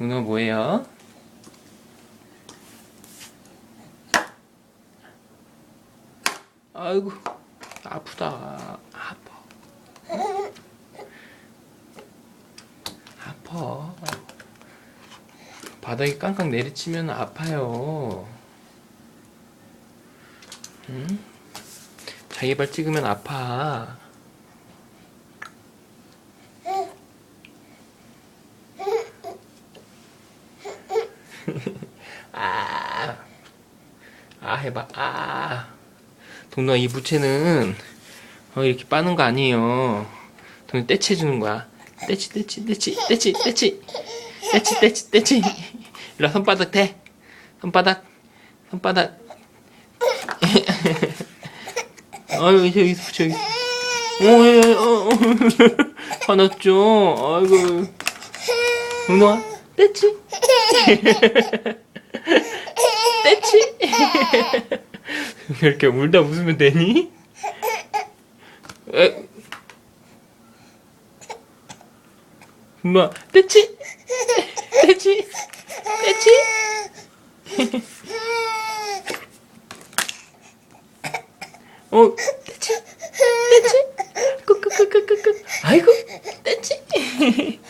동동아 뭐예요? 아이고 아프다. 아파. 아파. 바닥에 깡깡 내리치면 아파요. 응? 자기 발 찍으면 아파 아, 아 해봐. 아, 동동아 이 부채는 어, 이렇게 빠는 거 아니에요. 동동 떼치 주는 거야. 떼치, 떼치, 떼치, 떼치, 떼치, 떼치, 떼치, 떼치. 일로 와, 손바닥 대. 손바닥, 손바닥. 아유 저기 있어, 저기. 어, 예, 어, 어. 화났죠. 아이고. 동동아, 떼치. 떼치? 이렇게 울다 웃으면 되니? 에? 엄마, 떼치? 떼치? 떼치? 어, 떼치? 떼치? 아이고, 떼치?